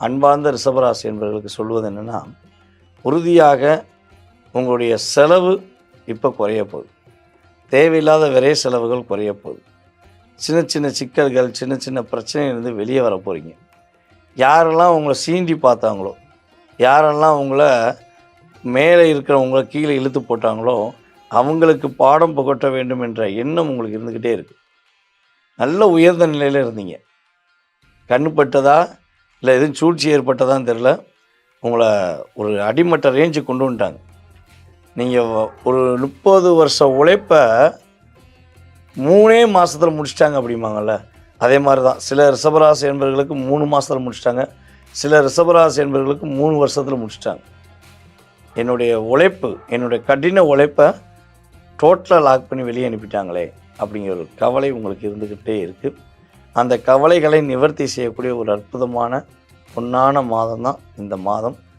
அன்பார்ந்த ரிஷபராசி என்பவர்களுக்கு சொல்வது என்னென்னா உறுதியாக உங்களுடைய செலவு இப்போ குறைய போகுது. தேவையில்லாத விரை செலவுகள் குறைய போகுது. சின்ன சின்ன சிக்கல்கள் சின்ன சின்ன பிரச்சனையிலிருந்து வெளியே வர போகிறீங்க யாரெல்லாம் உங்களை சீண்டி பார்த்தாங்களோ யாரெல்லாம் உங்களை மேலே இருக்கிறவங்கள கீழே இழுத்து போட்டாங்களோ அவங்களுக்கு பாடம் புகட்ட வேண்டும் என்ற எண்ணம் உங்களுக்கு இருந்துக்கிட்டே இருக்குது நல்ல உயர்ந்த நிலையில் இருந்தீங்க. கண்ணுப்பட்டதா இல்லை எதுவும் சூழ்ச்சி ஏற்பட்டதான்னு தெரில உங்களை ஒரு அடிமட்ட ரேஞ்சு கொண்டு வந்துட்டாங்க. நீங்கள் ஒரு முப்பது வருஷ உழைப்பை மூணே மாதத்தில் முடிச்சிட்டாங்க அப்படிம்பாங்கல்ல. அதே மாதிரி தான் சில ரிஷபராசி என்பவர்களுக்கு மூணு மாதத்தில் முடிச்சிட்டாங்க. சில ரிஷபராசி என்பவர்களுக்கு மூணு வருஷத்தில் முடிச்சிட்டாங்க. என்னுடைய உழைப்பு என்னுடைய கடின உழைப்பை டோட்டலாக லாக் பண்ணி வெளியே அனுப்பிட்டாங்களே அப்படிங்கிற ஒரு கவலை உங்களுக்கு இருந்துக்கிட்டே இருக்குது அந்த கவலைகளை நிவர்த்தி செய்யக்கூடிய ஒரு அற்புதமான பொன்னான மாதம் தான் இந்த மாதம்.